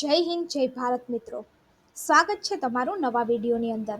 જય હિન્દ, જય ભારત મિત્રો. સ્વાગત છે તમારું નવા વિડીયોની અંદર.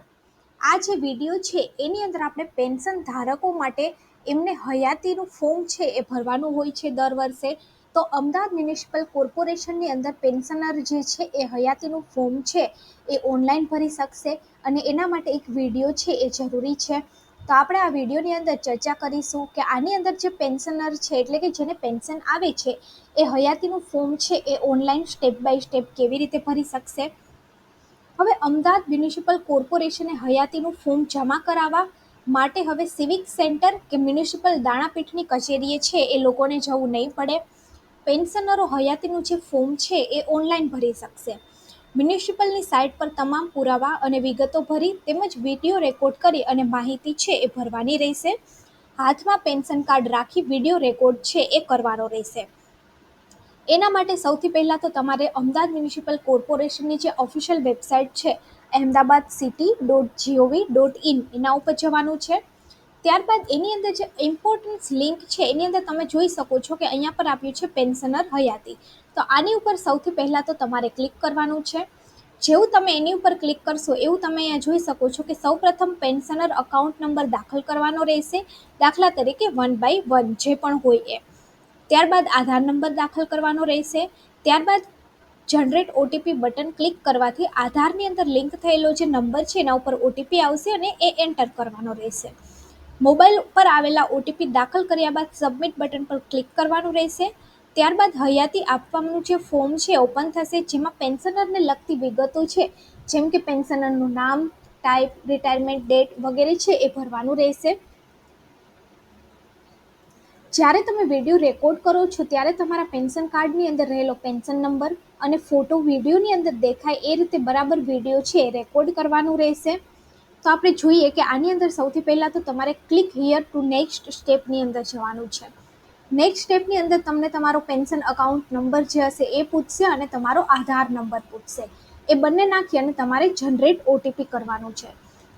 આ જે વીડિયો છે, એની અંદર આપણે પેન્શન ધારકો માટે એમને હયાતીનું ફોર્મ છે એ ભરવાનું હોય છે દર વર્ષે. તો અમદાવાદ મ્યુનિસિપલ કોર્પોરેશનની અંદર પેન્શનર જે છે એ હયાતીનું ફોર્મ છે એ ઓનલાઈન ભરી શકશે અને એના માટે એક વીડિયો છે એ જરૂરી છે. તો આપણે આ વિડીયોની અંદર ચર્ચા કરીશું કે આની અંદર જે પેન્શનર છે, એટલે કે જેને પેન્શન આવે છે, એ હયાતીનું ફોર્મ છે, એ ઓનલાઈન સ્ટેપ બાય સ્ટેપ કેવી રીતે ભરી શકશે? હવે અમદાવાદ મ્યુનિસિપલ કોર્પોરેશને હયાતીનું ફોર્મ જમા કરાવવા માટે હવે સિવિક સેન્ટર કે મ્યુનિસિપલ દાણાપીઠની કચેરીએ છે, એ લોકોને જવું નહીં પડે. પેન્શનરો હયાતીનું જે ફોર્મ છે, એ ઓનલાઈન ભરી શકશે. મ્યુનિસિપલની સાઇટ પર તમામ પુરાવા અને વિગતો ભરી તેમજ વીડિયો રેકોર્ડ કરી અને માહિતી છે એ ભરવાની રહેશે. હાથમાં પેન્શન કાર્ડ રાખી વીડિયો રેકોર્ડ છે એ કરવાનો રહેશે. એના માટે સૌથી પહેલાં તો તમારે અમદાવાદ મ્યુનિસિપલ કોર્પોરેશનની જે ઓફિશિયલ વેબસાઇટ છે Ahmedabad city dot G O V dot in એના ઉપર જવાનું છે. ત્યારબાદ એની અંદર જે ઇમ્પોર્ટન્સ લિંક છે, એની અંદર તમે જોઈ શકો છો કે અહીંયા પર આપ્યું છે પેન્શનર હયાતી. તો આની ઉપર સૌથી પહેલાં તો તમારે ક્લિક કરવાનું છે. જેવું તમે એની ઉપર ક્લિક કરશો, એવું તમે અહીંયા જોઈ શકો છો કે સૌપ્રથમ પેન્શનર અકાઉન્ટ નંબર દાખલ કરવાનો રહેશે. દાખલા તરીકે વન બાય વન જે પણ હોય એ. ત્યારબાદ આધાર નંબર દાખલ કરવાનો રહેશે. ત્યારબાદ જનરેટ ઓટીપી બટન ક્લિક કરવાથી આધારની અંદર લિંક થયેલો જે નંબર છે, એના ઉપર ઓટીપી આવશે અને એ એન્ટર કરવાનો રહેશે. મોબાઈલ ઉપર આવેલા ઓટીપી દાખલ કર્યા બાદ સબમિટ બટન પર ક્લિક કરવાનું રહેશે. ત્યારબાદ હયાતી આપવાનું જે ફોર્મ છે ઓપન થશે, જેમાં પેન્શનરને લગતી વિગતો છે, જેમ કે પેન્શનરનું નામ ટાઈપ રિટાયરમેન્ટ ડેટ વગેરે છે, એ ભરવાનું રહેશે. જ્યારે તમે વીડિયો રેકોર્ડ કરો છો, ત્યારે તમારા પેન્શન કાર્ડની અંદર રહેલો પેન્શન નંબર અને ફોટો વિડીયોની અંદર દેખાય એ રીતે બરાબર વીડિયો છે, એ રેકોર્ડ કરવાનું રહેશે. તો આપણે જોઈએ કે આની અંદર સૌથી પહેલાં તો તમારે ક્લિક હિયર ટુ નેક્સ્ટ સ્ટેપની અંદર જવાનું છે. નેક્સ્ટ સ્ટેપની અંદર તમને તમારો પેન્શન અકાઉન્ટ નંબર જે હશે એ પૂછશે અને તમારો આધાર નંબર પૂછશે. એ બંને નાખી અને તમારે જનરેટ ઓટીપી કરવાનું છે.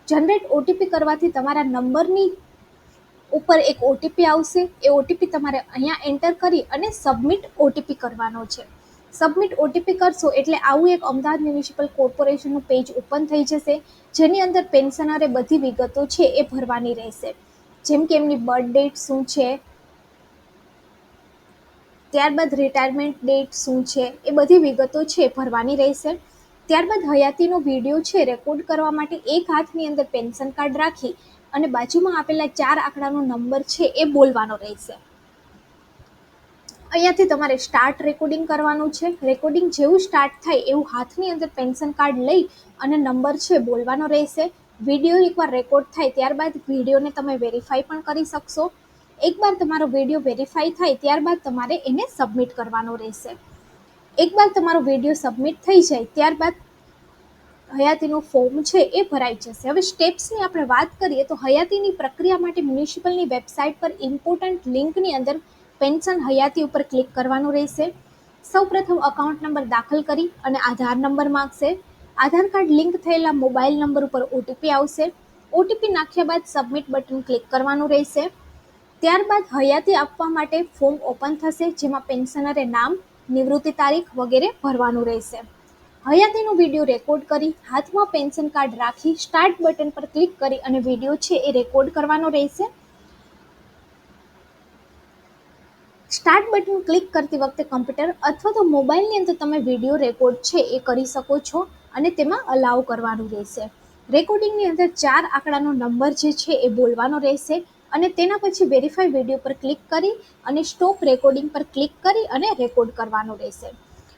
જનરેટ ઓટીપી કરવાથી તમારા નંબરની ઉપર એક ઓટીપી આવશે. એ ઓટીપી તમારે અહીંયા એન્ટર કરી અને સબમિટ ઓટીપી કરવાનો છે. સબમિટ ઓટીપી કરશો એટલે આવું એક અમદાવાદ મ્યુનિસિપલ કોર્પોરેશનનું પેજ ઓપન થઈ જશે. જેની અંદર પેન્શનરે બધી વિગતો છે એ ભરવાની રહેશે. જેમ કે એમની બર્થ ડેટ શું છે ત્યારબાદ રિટાયરમેન્ટ ડેટ શું છે, એ બધી વિગતો છે, ભરવાની રહેશે. ત્યારબાદ હયાતીનો વીડિયો છે રેકોર્ડ કરવા માટે એક હાથની અંદર પેન્શન કાર્ડ રાખી અને બાજુમાં આપેલા ચાર આંકડાનો નંબર છે, એ બોલવાનો રહેશે. અહીંયાથી તમારે સ્ટાર્ટ રેકોર્ડિંગ કરવાનું છે. રેકોર્ડિંગ જેવું સ્ટાર્ટ થાય એવું હાથની અંદર પેન્શન કાર્ડ લઈ અને નંબર છે, બોલવાનો રહેશે. વીડિયો એકવાર રેકોર્ડ થાય ત્યારબાદ વિડીયોને તમે વેરીફાઈ પણ કરી શકશો. એકવાર તમારો વીડિયો વેરીફાઈ થાય, ત્યારબાદ તમારે એને સબમિટ કરવાનો રહેશે. એકવાર તમારો વીડિયો સબમિટ થઈ જાય, ત્યારબાદ હયાતીનું ફોર્મ છે એ ભરાઈ જશે. હવે સ્ટેપ્સની આપણે વાત કરીએ તો હયાતીની પ્રક્રિયા માટે મ્યુનિસિપલની વેબસાઇટ પર ઇમ્પોર્ટન્ટ લિંકની અંદર પેન્શન હયાતી ઉપર ક્લિક કરવાનું રહેશે. સૌપ્રથમ અકાઉન્ટ નંબર દાખલ કરી અને આધાર નંબર માગશે. આધાર કાર્ડ લિંક થયેલા મોબાઈલ નંબર ઉપર ઓટીપી આવશે. ઓટીપી નાખ્યા બાદ સબમિટ બટન ક્લિક કરવાનું રહેશે. ત્યારબાદ હયાતી આપવા માટે ફોર્મ ઓપન થશે, જેમાં પેન્શનરે નામ, નિવૃત્તિ તારીખ વગેરે ભરવાનું રહેશે. હયાતીનો વીડિયો રેકોર્ડ કરી, હાથમાં પેન્શન કાર્ડ રાખી, સ્ટાર્ટ બટન પર ક્લિક કરી અને વીડિયો છે એ રેકોર્ડ કરવાનો રહેશે. સ્ટાર્ટ બટન ક્લિક કરતી વખતે કમ્પ્યુટર અથવા તો મોબાઈલની અંદર તમે વીડિયો રેકોર્ડ છે એ કરી શકો છો અને તેમાં અલાઉ કરવાનું રહેશે. રેકોર્ડિંગની અંદર ચાર આંકડાનો નંબર જે છે એ બોલવાનો રહેશે. અને તેના પછી વેરીફાઈ વીડિયો પર ક્લિક કરી અને સ્ટોપ રેકોર્ડિંગ પર ક્લિક કરી અને રેકોર્ડ કરવાનું રહેશે.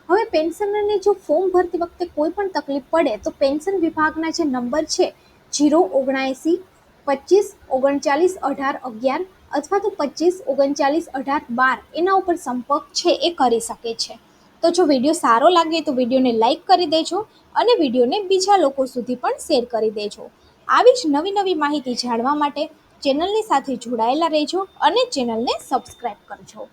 હવે પેન્શનરને જો ફોર્મ ભરતી વખતે કોઈ પણ તકલીફ પડે, તો પેન્શન વિભાગના જે નંબર છે જીરો ઓગણએંસી પચીસ ઓગણચાલીસ અઢાર અગિયાર અથવા તો પચીસ ઓગણચાલીસ અઢાર બાર, એના ઉપર સંપર્ક છે એ કરી શકે છે. તો જો વીડિયો સારો લાગે તો વિડીયોને લાઇક કરી દેજો અને વિડીયોને બીજા લોકો સુધી પણ શેર કરી દેજો. આવી જ નવી નવી માહિતી જાણવા માટે ચેનલની સાથે જોડાયેલા રહેજો અને ચેનલને સબસ્ક્રાઈબ કરજો.